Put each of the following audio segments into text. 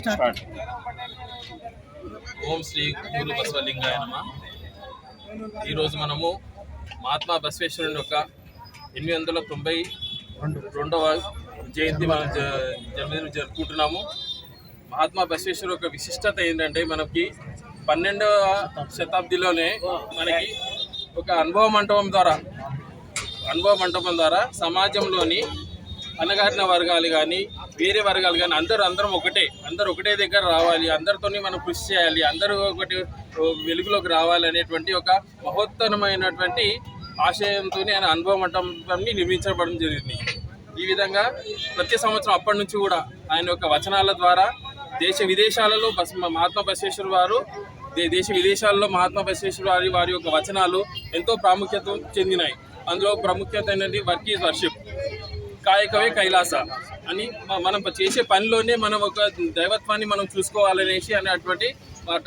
Start. ఓం శ్రీ గురు బసవలింగాయ నమ. ఈరోజు మనము మహాత్మా బసవేశ్వరుని యొక్క ఎనిమిది వందల తొంభై రెండవ జయంతి మనం జ- జన్మదినం జరుపుకుంటున్నాము. మహాత్మా బసవేశ్వరు యొక్క విశిష్టత ఏంటంటే మనకి పన్నెండవ శతాబ్దిలోనే మనకి ఒక అనుభవ మంటపం ద్వారా అనుభవ మంటపం ద్వారా సమాజంలోని అణగారిన వర్గాలు కానీ వేరే వర్గాలు కానీ అందరూ అందరం ఒకటే అందరూ ఒకటే దగ్గర రావాలి అందరితోని మనం కృషి చేయాలి అందరూ ఒకటి వెలుగులోకి రావాలి అనేటువంటి ఒక మహోత్తరమైనటువంటి ఆశయంతో ఆయన అనుభవ మంటపాన్ని నిర్మించబడడం జరిగింది. ఈ విధంగా ప్రతి సంవత్సరం అప్పటి నుంచి కూడా ఆయన యొక్క వచనాల ద్వారా దేశ విదేశాలలో బస్ మహాత్మా బసవేశ్వర వారు దేశ విదేశాల్లో మహాత్మా బసవేశ్వర వారి వారి యొక్క వచనాలు ఎంతో ప్రాముఖ్యత చెందినాయి. అందులో ప్రాముఖ్యత అనేది వర్క్ ఈజ్ వర్షిప్ కాయకవే కైలాస. అని మనం చేసే పనిలోనే మనం ఒక దైవత్వాన్ని మనం చూసుకోవాలనేసి అనేటువంటి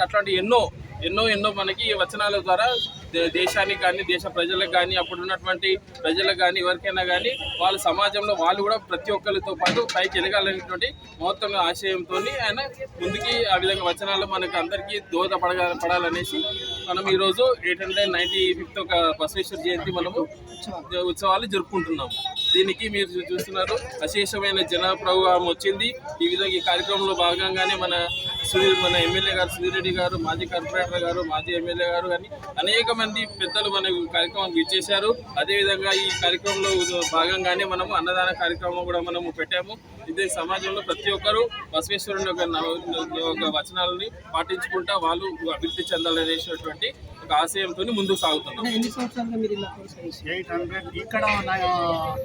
అట్లాంటి ఎన్నో ఎన్నో ఎన్నో మనకి వచనాల ద్వారా దే- దేశానికి కానీ దేశ ప్రజలకు కానీ అప్పుడు ఉన్నటువంటి ప్రజలకు కానీ ఎవరికైనా కానీ వాళ్ళ సమాజంలో వాళ్ళు కూడా ప్రతి ఒక్కరితో పాటు పైకి ఎదగాలనేటువంటి మహత్తమ ఆశయంతో ఆయన ముందుకి ఆ విధంగా వచనాలు మనకు అందరికీ దోహదపడగా పడాలనేసి మనం ఈరోజు ఎయిట్ హండ్రెడ్ నైంటీ ఫిఫ్త్ ఒక బసవేశ్వర జయంతి మనము ఉత్సవాలు జరుపుకుంటున్నాము. దీనికి మీరు చూస్తున్నారు. అశేషమైన జన ప్రవాహం వచ్చింది. ఈ విధంగా ఈ కార్యక్రమంలో భాగంగానే మన సునీల్ మన ఎమ్మెల్యే గారు సుధీర్ రెడ్డి గారు మాజీ కార్పొరేటర్ గారు మాజీ ఎమ్మెల్యే గారు కానీ అనేక మంది పెద్దలు మన కార్యక్రమానికి ఇచ్చేశారు అదేవిధంగా ఈ కార్యక్రమంలో భాగంగానే మనము అన్నదాన కార్యక్రమం కూడా మనము పెట్టాము. ఇదే సమాజంలో ప్రతి ఒక్కరూ బసవేశ్వరుని యొక్క వచనాలని పాటించుకుంటా వాళ్ళు అభివృద్ధి చెందాలనేటువంటి ఒక ఆశయంతో ముందుకు సాగుతున్నాం. ఇక్కడ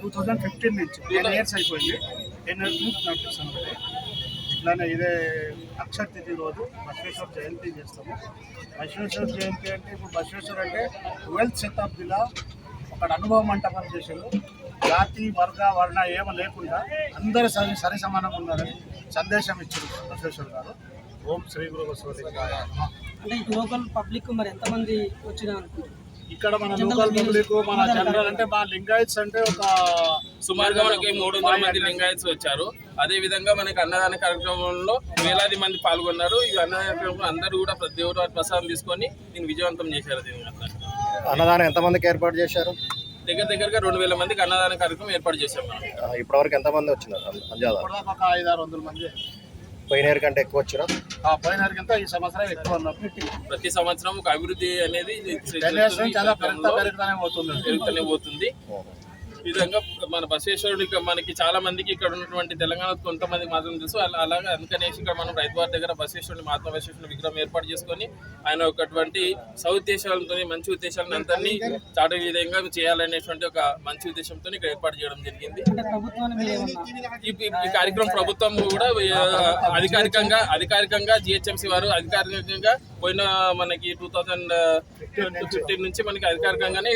టూ థౌజండ్ ఫిఫ్టీన్ నుంచి టెన్ ఇయర్స్ అయిపోయింది. టెన్ ఇయర్స్ నుంచి నడిపిస్తాను ఒకటి. ఇట్లానే ఇదే అక్షర తిథి రోజు బసవేశ్వర జయంతి చేస్తాము. బసవేశ్వర జయంతి అంటే ఇప్పుడు బసవేశ్వర అంటే ట్వెల్త్ శతాబ్దిలో ఒక అనుభవ మంటపం చేశారు. జాతి వర్గ వర్ణ ఏమీ లేకుండా అందరూ సరి సరి సమానంగా ఉన్నారని సందేశం ఇచ్చారు బసవేశ్వర గారు. ఓం శ్రీ గురు నమః. అంటే లోకల్ పబ్లిక్ మరి ఎంతమంది వచ్చినా అనుకుంటున్నారు? ఇక్కడ మన లోకల్ పబ్లిక్ మన జనరల్ అంటే మా లింగాయత్స్ అంటే ఒక సుమారుగా మనకి మూడు వందల మంది లింగాయత్స్ వచ్చారు. అదే విధంగా మనకి అన్నదాన కార్యక్రమంలో వేలాది మంది పాల్గొన్నారు. ఈ అన్నదాన కార్యక్రమంలో అందరూ కూడా ప్రతి దేవుడు వారి ప్రసాదం తీసుకొని దీన్ని విజయవంతం చేశారు దీని వల్ల. అన్నదానం ఎంతమందికి ఏర్పాటు చేశారు? దగ్గర దగ్గరగా రెండు వేల మందికి అన్నదాన కార్యక్రమం ఏర్పాటు చేశాం మనం. ఆ, ఇప్పటివరకు ఎంతమంది వచ్చినారు? అం- అందాజా ఇప్పటిదాకా ఒక ఐదు ఆరు వందల మంది. పోయిన కంటే ఎక్కువ వచ్చినా? ఆ పైన కంటే ఈ సంవత్సరం ఎక్కువ ప్రతి సంవత్సరం ఒక అభివృద్ధి అనేది చాలా పెరుగుతా పెరుగుతానే పోతుంది. పెరుగుతూనే పోతుంది. ఈ విధంగా మన బసవేశ్వరుడు మనకి చాలా మందికి ఇక్కడ ఉన్నటువంటి తెలంగాణ కొంతమంది మాత్రం తెలుసు. అలా అలాగే అందుకనేసి ఇక్కడ మనం రైతు వారి దగ్గర బసవేశ్వరుని మహాత్మా బసేశ్వరుని విగ్రహం ఏర్పాటు చేసుకొని ఆయన ఒకటువంటి సౌద్దేశాలతో మంచి ఉద్దేశాలను అందరినీ చాటు విధంగా చేయాలనేటువంటి ఒక మంచి ఉద్దేశంతో ఇక్కడ ఏర్పాటు చేయడం జరిగింది. ఈ కార్యక్రమం ప్రభుత్వం కూడా అధికారికంగా అధికారికంగా జిహెచ్ఎంసీ వారు అధికారికంగా పోయిన మనకి టూ థౌజండ్ ఫిఫ్టీన్ నుంచి మనకి అధికారికంగానే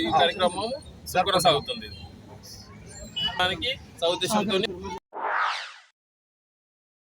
ఈ కార్యక్రమం కొనసాగుతుంది మనకి సౌద్దేశంతో